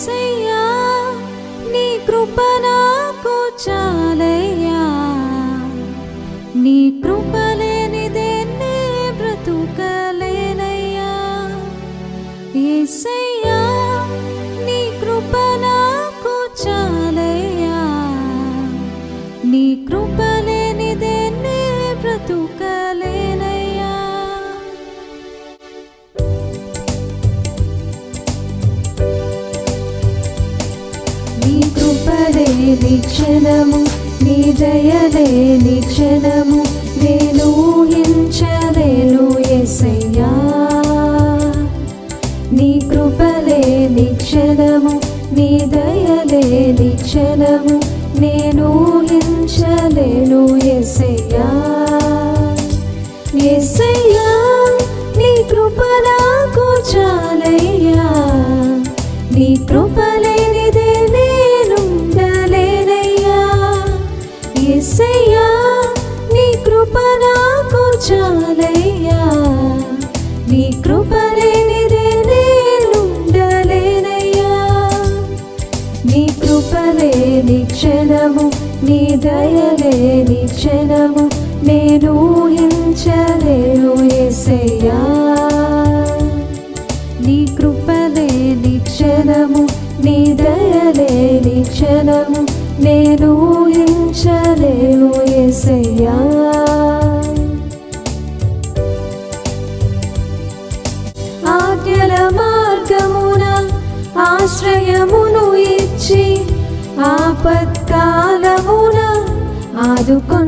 యేసయ్యా నీ కృప నిక్షణము నీ దయలే నిక్షణము నేను ఊహించలేను ఎసయ్యా నీ కృపలే నిక్షణము నీ దయలే నిక్షణము నేను ఊహించలేను ఎసయ్యా ఎసయ్యా క్షణము నేను ఊహించలేను ఎసయ్యా నీ కృపలేని క్షణము నీ దయలేని క్షణము నేను ఊహించలేను ఎసయ్యా ఆజ్ఞల మార్గమున ఆశ్రయమును ఇచ్చి ఆపత్కాలమున ఆదుకొని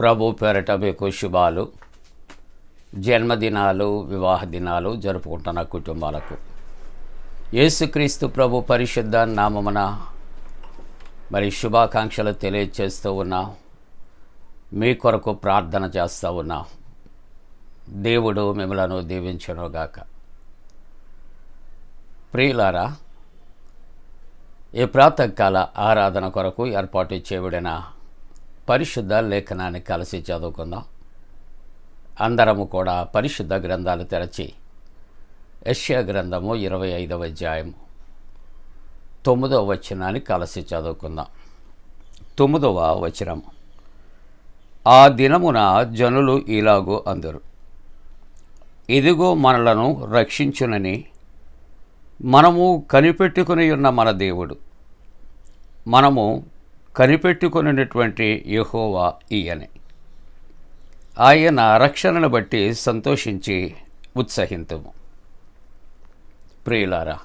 ప్రభు పేరట మీకు శుభాలు. జన్మదినాలు వివాహ దినాలు జరుపుకుంటున్న కుటుంబాలకు. యేసుక్రీస్తు ప్రభు పరిశుద్ధ నామమున మరి శుభాకాంక్షలు తెలియచేస్తూ ఉన్నాం మీ కొరకు ప్రార్థన చేస్తూ ఉన్నాం దేవుడు మిమ్మలను దీవించనుగాక. ప్రియులారా ఈ ప్రాతకాల ఆరాధన కొరకు ఏర్పాటు చేయబడిన పరిశుద్ధ లేఖనాన్ని కలిసి చదువుకుందాం. అందరము కూడా పరిశుద్ధ గ్రంథాలు తెరచి యష్యా గ్రంథము ఇరవై ఐదవ అధ్యాయము తొమ్మిదవ వచనాన్ని కలిసి చదువుకుందాం. తొమ్మిదవ వచనము ఆ దినమున జనులు ఇలాగో అందరు. ఇదిగో మనలను రక్షించునని మనము కనిపెట్టుకుని ఉన్న మన దేవుడు. మనము కనిపెట్టుకునేటువంటి యహోవా ఈయనే. ఆయన రక్షణను బట్టి సంతోషించి ఉత్సహింతము. ప్రియులారా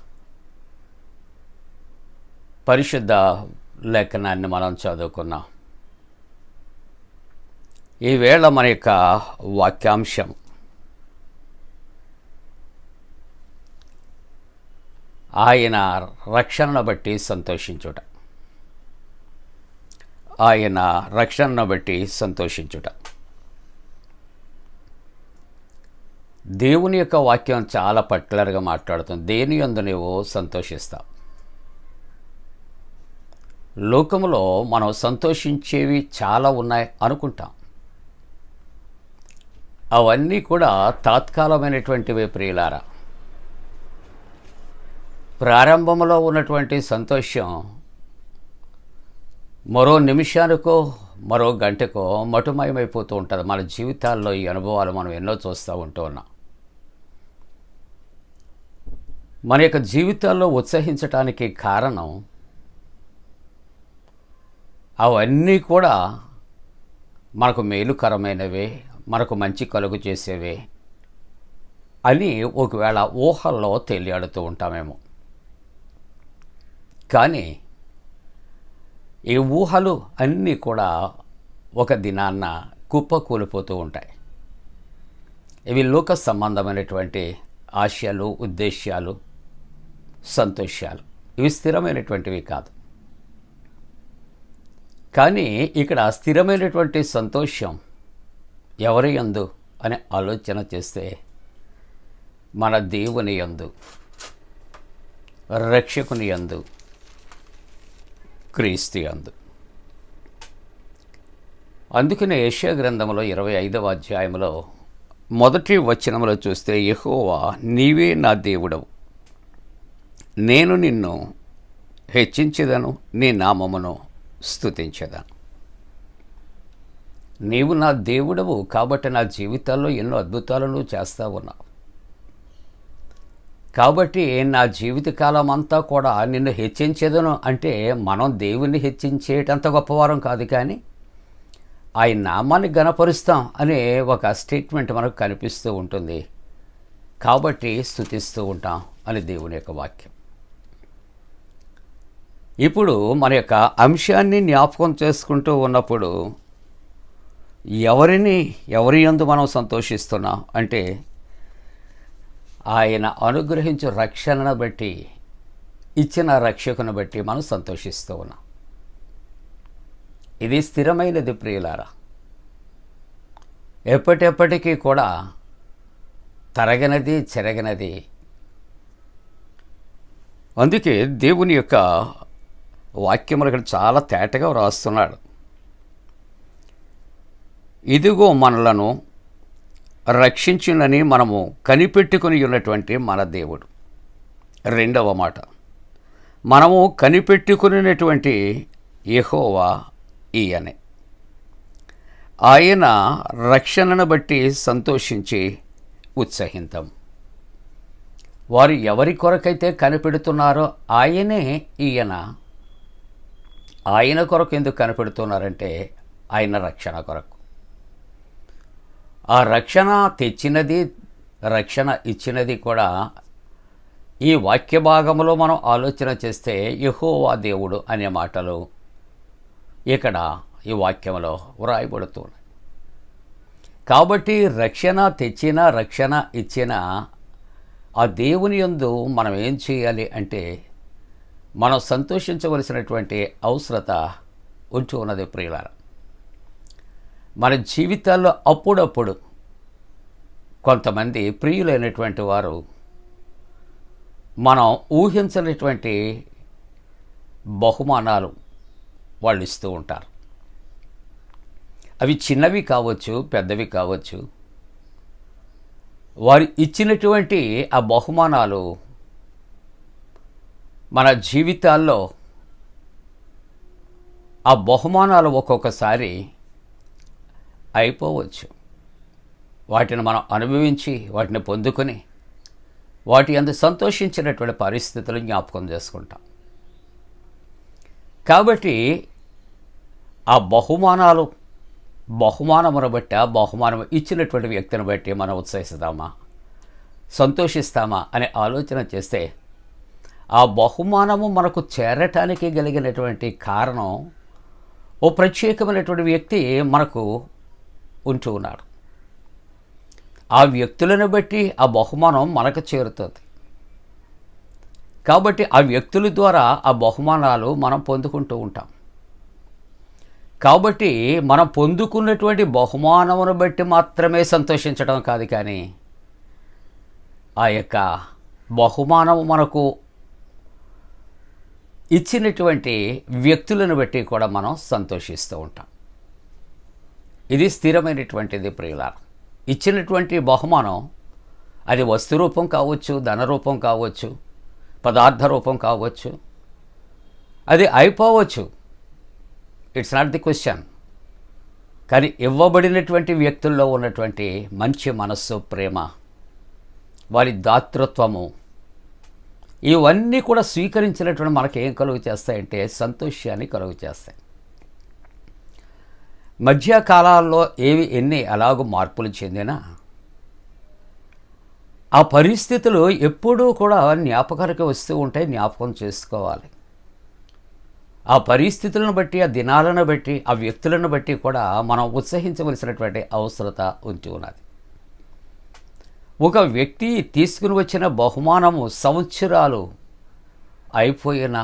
పరిశుద్ధ లేఖనాన్ని మనం చదువుకున్నాం. ఈవేళ మన యొక్క వాక్యాంశం ఆయన రక్షణను బట్టి సంతోషించుట. ఆయన రక్షణను బట్టి సంతోషించుట. దేవుని యొక్క వాక్యం చాలా పర్టికులర్గా మాట్లాడుతుంది. దేని యందు నువ్వు సంతోషిస్తావు? లోకంలో మనం సంతోషించేవి చాలా ఉన్నాయి అనుకుంటాం. అవన్నీ కూడా తాత్కాలమైనటువంటివే ప్రియులారా. ప్రారంభంలో ఉన్నటువంటి సంతోషం మరో నిమిషానికో మరో గంటకో మటుమయమైపోతూ ఉంటుంది. మన జీవితాల్లో ఈ అనుభవాలు మనం ఎన్నో చూస్తూ ఉంటూ ఉన్నాం. మన యొక్క జీవితాల్లో ఉత్సహించటానికి కారణం అవన్నీ కూడా మనకు మేలుకరమైనవే మనకు మంచి కలుగు చేసేవే అని ఒకవేళ ఊహల్లో తేలియాడుతూ ఉంటామేమో. కానీ ఈ ఊహలు అన్నీ కూడా ఒక దినాన్న కుప్ప కూలిపోతూ ఉంటాయి. ఇవి లోక సంబంధమైనటువంటి ఆశయాలు ఉద్దేశ్యాలు సంతోషాలు. ఇవి స్థిరమైనటువంటివి కాదు. కానీ ఇక్కడ స్థిరమైనటువంటి సంతోషం ఎవరి యందు అనే ఆలోచన చేస్తే మన దేవుని యందు రక్షకుని యందు క్రీస్తియందు అందుకనే ఏషియా గ్రంథంలో ఇరవై ఐదవ అధ్యాయంలో మొదటి వచనంలో చూస్తే యహోవా నీవే నా దేవుడవు. నేను నిన్ను హెచ్చించేదను నీ నామమును స్థుతించదను నీవు నా దేవుడవు కాబట్టి నా జీవితాల్లో ఎన్నో అద్భుతాలను చేస్తా ఉన్నావు. కాబట్టి నా జీవితకాలం అంతా కూడా నిన్ను హెచ్చించేదను అంటే మనం దేవుణ్ణి హెచ్చించేటంత గొప్పవారం కాదు కానీ ఆయన నామాన్ని గణపరుస్తాం అనే ఒక స్టేట్మెంట్ మనకు కనిపిస్తూ ఉంటుంది. కాబట్టి స్థుతిస్తూ ఉంటాం అని దేవుని యొక్క వాక్యం. ఇప్పుడు మన యొక్క అంశాన్ని జ్ఞాపకం చేసుకుంటూ ఉన్నప్పుడు ఎవరిని ఎవరి ఎందు మనం సంతోషిస్తున్నాం అంటే ఆయన అనుగ్రహించు రక్షణను బట్టి ఇచ్చిన రక్షకును బట్టి మనం సంతోషిస్తూ ఉన్నాం. ఇది స్థిరమైనది ప్రియులారా. ఎప్పటెప్పటికీ కూడా తరగనది చెరగనది. అందుకే దేవుని యొక్క వాక్యములు ఇక్కడ చాలా తేటగా వ్రాస్తున్నాడు. ఇదిగో మనలను రక్షించునని మనము కనిపెట్టుకుని ఉన్నటువంటి మన దేవుడు. రెండవ మాట. మనము కనిపెట్టుకునేటువంటి యహోవా ఈయనే. ఆయన రక్షణను బట్టి సంతోషించి ఉత్సహింతం. వారు ఎవరి కొరకైతే కనిపెడుతున్నారో ఆయనే ఈయన. ఆయన కొరకు ఎందుకు కనిపెడుతున్నారంటే ఆయన రక్షణ కొరకు. ఆ రక్షణ తెచ్చినది రక్షణ ఇచ్చినది కూడా ఈ వాక్య భాగంలో మనం ఆలోచన చేస్తే యహోవా దేవుడు అనే మాటలు ఇక్కడ ఈ వాక్యంలో వ్రాయబడుతున్నాయి కాబట్టి రక్షణ తెచ్చిన రక్షణ ఇచ్చిన ఆ దేవుని యందు మనం ఏం చేయాలి అంటే మనం సంతోషించవలసినటువంటి అవసరత ఉంటూ ఉన్నది ప్రియులారా. మన జీవితాల్లో అప్పుడప్పుడు కొంతమంది ప్రియులైనటువంటి వారు మనం ఊహించనటువంటి బహుమానాలు వాళ్ళు ఇస్తూ ఉంటారు. అవి చిన్నవి కావచ్చు పెద్దవి కావచ్చు. వారు ఇచ్చినటువంటి ఆ బహుమానాలు మన జీవితాల్లో ఆ బహుమానాలు ఒక్కొక్కసారి అయిపోవచ్చు. వాటిని మనం అనుభవించి వాటిని పొందుకొని వాటి అందు సంతోషించినటువంటి పరిస్థితులు జ్ఞాపకం చేసుకుంటాం. కాబట్టి ఆ బహుమానాలు బహుమానమును బట్టి ఆ బహుమానం ఇచ్చినటువంటి వ్యక్తిని బట్టి మనం ఉత్సహిస్తామా? సంతోషిస్తామా? అనే ఆలోచన చేస్తే ఆ బహుమానము మనకు చేరటానికి కలిగినటువంటి కారణం ఓ ప్రత్యేకమైనటువంటి వ్యక్తి మనకు ఉంటూ ఉన్నాడు. ఆ వ్యక్తులను బట్టి ఆ బహుమానం మనకు చేరుతుంది. కాబట్టి ఆ వ్యక్తుల ద్వారా ఆ బహుమానాలు మనం పొందుకుంటూ ఉంటాం. కాబట్టి మనం పొందుకున్నటువంటి బహుమానమును బట్టి మాత్రమే సంతోషించడం కాదు కానీ ఆ యొక్క బహుమానము మనకు ఇచ్చినటువంటి వ్యక్తులను బట్టి కూడా మనం సంతోషిస్తూ ఉంటాం. ఇది స్థిరమైనటువంటిది ప్రియుల ఇచ్చినటువంటి బహుమానం అది వస్తు రూపం కావచ్చు ధన రూపం కావచ్చు పదార్థ రూపం కావచ్చు అది అయిపోవచ్చు. ఇట్స్ నాట్ ది క్వశ్చన్ కానీ ఇవ్వబడినటువంటి వ్యక్తుల్లో ఉన్నటువంటి మంచి మనస్సు ప్రేమ వారి దాతృత్వము ఇవన్నీ కూడా స్వీకరించినటువంటి మనకి ఏం కలుగు చేస్తాయంటే సంతోషాన్ని కలుగు చేస్తాయి. మధ్యకాలాల్లో ఏవి ఎన్ని ఎలాగో మార్పులు చెందినా ఆ పరిస్థితులు ఎప్పుడూ కూడా జ్ఞాపకానికి వస్తూ ఉంటాయి జ్ఞాపకం చేసుకోవాలి. ఆ పరిస్థితులను బట్టి ఆ దినాలను బట్టి ఆ వ్యక్తులను బట్టి కూడా మనం ఉత్సహించవలసినటువంటి అవసరత ఉంచి ఉన్నది. ఒక వ్యక్తి తీసుకుని వచ్చిన బహుమానము సంవత్సరాలు అయిపోయిన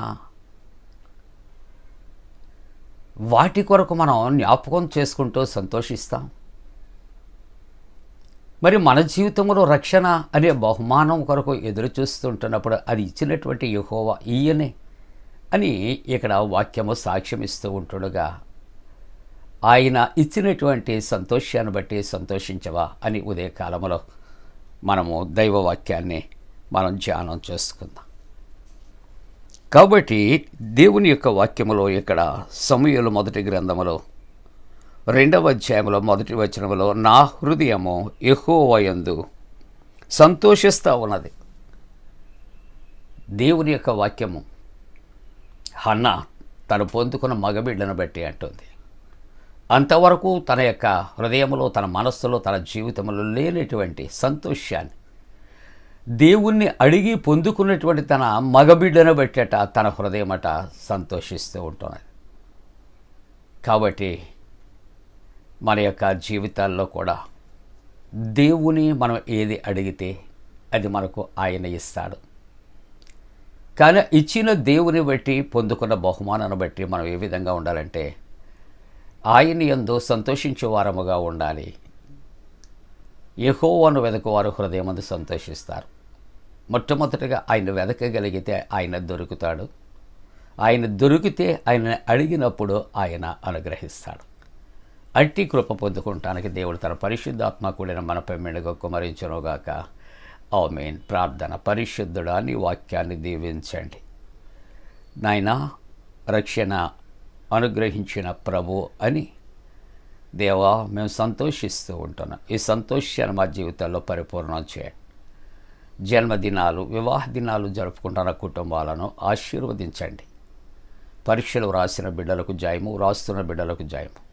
వాటి కొరకు మనం జ్ఞాపకం చేసుకుంటూ సంతోషిస్తాం. మరి మన జీవితంలో రక్షణ అనే బహుమానం కొరకు ఎదురు చూస్తుంటున్నప్పుడు అది ఇచ్చినటువంటి యహోవా ఈయనే అని ఇక్కడ వాక్యము సాక్ష్యం ఇస్తూ ఉంటుండగా ఆయన ఇచ్చినటువంటి సంతోషాన్ని బట్టి సంతోషించవా అని ఉదయకాలంలో మనము దైవవాక్యాన్ని మనం ధ్యానం చేసుకుందాం. కాబట్టి దేవుని యొక్క వాక్యములో ఇక్కడ సమయలు మొదటి గ్రంథములో రెండవ అధ్యాయంలో మొదటి వచనములో నా హృదయము ఎహోవయందు సంతోషిస్తూ ఉన్నది. దేవుని యొక్క వాక్యము హన్న తను పొందుకున్న మగబిడ్డను బట్టి అంటుంది. అంతవరకు తన యొక్క హృదయంలో తన మనస్సులో తన జీవితంలో లేనటువంటి సంతోషాన్ని దేవుణ్ణి అడిగి పొందుకున్నటువంటి తన మగబిడ్డను బట్టట తన హృదయమట సంతోషిస్తూ ఉంటున్నది. కాబట్టి మన యొక్క జీవితాల్లో కూడా దేవుని మనం ఏది అడిగితే అది మనకు ఆయన ఇస్తాడు. కానీ ఇచ్చిన దేవుని బట్టి పొందుకున్న బహుమానాన్ని బట్టి మనం ఏ విధంగా ఉండాలంటే ఆయన ఎందు సంతోషించే వారముగా ఉండాలి. యహోవను వెదకువారు హృదయమందు సంతోషిస్తారు. మొట్టమొదటిగా ఆయన వెదకగలిగితే ఆయన దొరుకుతాడు. ఆయన దొరికితే ఆయన అడిగినప్పుడు ఆయన అనుగ్రహిస్తాడు. అట్టి కృప పొందుకుంటానికి దేవుడు తన పరిశుద్ధాత్మ కూడిన మనపై పెమ్మిడిగా కుమరించనుగాక. ఆమెన్. ప్రార్థన పరిశుద్ధుడా నీ వాక్యాన్ని దీవించండి. నాయనా రక్షణ అనుగ్రహించిన ప్రభు అని దేవా మేము సంతోషిస్తూ ఉంటున్నాం. ఈ సంతోషాన్ని మా జీవితాల్లో పరిపూర్ణం చేయండి. జన్మదినాలు వివాహ దినాలు జరుపుకుంటున్న కుటుంబాలను ఆశీర్వదించండి. పరీక్షలు రాసిన బిడ్డలకు జయము రాస్తున్న బిడ్డలకు జయము.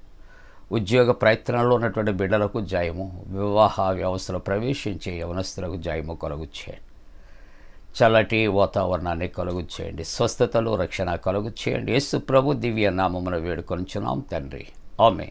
ఉద్యోగ ప్రయత్నంలో ఉన్నటువంటి బిడ్డలకు జయము. వివాహ వ్యవస్థలో ప్రవేశించే యవనస్తులకు జయము కలుగు చేయండి. చల్లటి వాతావరణాన్ని కలుగు చేయండి. స్వస్థతలు రక్షణ కలుగు చేయండి. యేసు ప్రభు దివ్య నామమున వేడుకొంచున్నాం తండ్రి. ఆమె